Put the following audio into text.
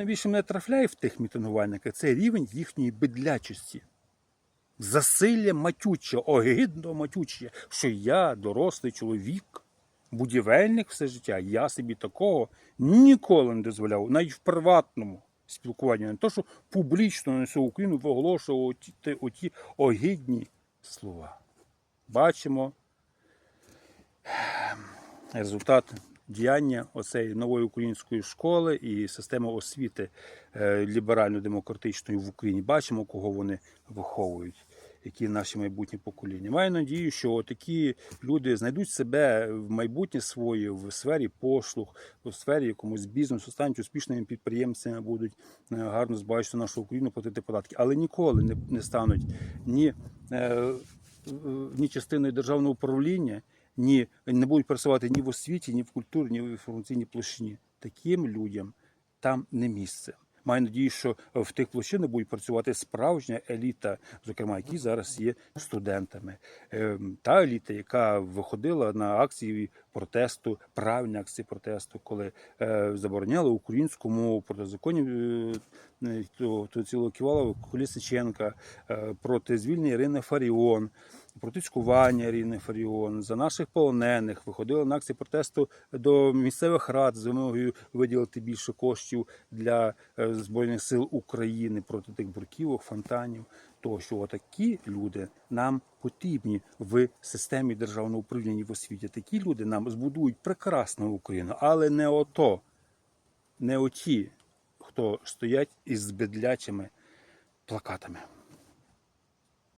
найбільше мене трафляє в тих мітингувальниках, це рівень їхньої бедлячості. Засилля матюче, огидно матюче, що я, дорослий чоловік, будівельник все життя, я собі такого ніколи не дозволяв, навіть в приватному спілкуванні, не то, що публічно на всю Україну виголошував оті, оті огидні слова. Бачимо результат діяння оцеї нової української школи і системи освіти е, ліберально-демократичної в Україні. Бачимо, кого вони виховують, які наші майбутні покоління. Маю надію, що такі люди знайдуть себе в майбутнє своє в сфері послуг, в сфері якомусь бізнесу, стануть успішними підприємцями, будуть е, гарно збагачити нашу Україну, платити податки, але ніколи не, стануть ні. е, ні частиною державного управління, ні не будуть працювати ні в освіті, ні в культурі, ні в інформаційній площині. Таким людям там не місце. Маю надію, що в тих площинах будуть працювати справжня еліта, зокрема, які зараз є студентами. Ем, Та еліта, яка виходила на акції протесту, правильні акції протесту, коли е, забороняли українську мову проти законів е, е, то, то цілого Ківалова, Колісиченка, е, проти звільнення Ірини Фаріон, проти цькування Ірини Фаріон, за наших полонених, виходили на акції протесту до місцевих рад з вимогою виділити більше коштів для е, Збройних сил України проти тих бурківок, фонтанів. То що такі люди нам потрібні в системі державного управління в освіті. Такі люди нам збудують прекрасну Україну, але не ото, не оті, хто стоять із бедлячими плакатами.